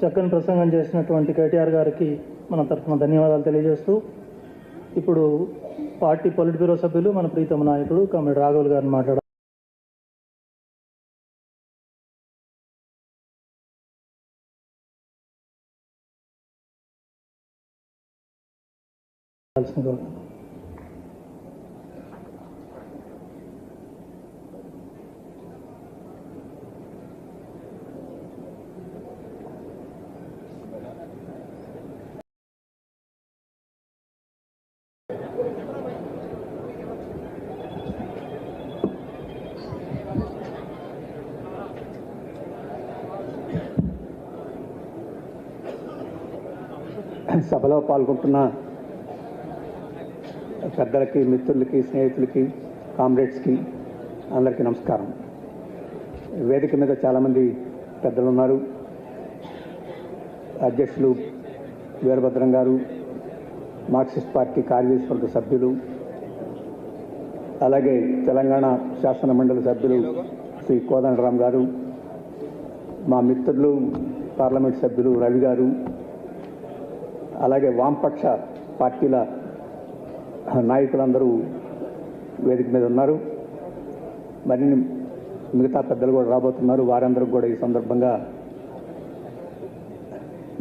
చక్కని ప్రసంగం చేసినటువంటి కేటీఆర్ గారికి మన తరఫున ధన్యవాదాలు తెలియజేస్తూ ఇప్పుడు పార్టీ పొలిట్ బ్యూరో సభ్యులు మన ప్రీతమ నాయకుడు కామ్రేడ్ రాఘవులు గారిని మాట్లాడారు సభలో పాల్గొంటున్న పెద్దలకి మిత్రులకి స్నేహితులకి కామ్రేడ్స్కి అందరికీ నమస్కారం. వేదిక మీద చాలామంది పెద్దలు ఉన్నారు అధ్యక్షులు వీరభద్రం గారు మార్క్సిస్ట్ పార్టీ కార్యదర్శి సభ్యులు అలాగే తెలంగాణ శాసన మండలి సభ్యులు శ్రీ కోదండరామ్ గారు మా మిత్రులు పార్లమెంట్ సభ్యులు రవి గారు అలాగే వామపక్ష పార్టీల నాయకులందరూ వేదిక మీద ఉన్నారు. మరిన్ని మిగతా పెద్దలు కూడా రాబోతున్నారు. వారందరూ కూడా ఈ సందర్భంగా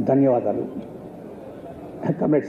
ధన్యవాదాలు. కమ్రేడ్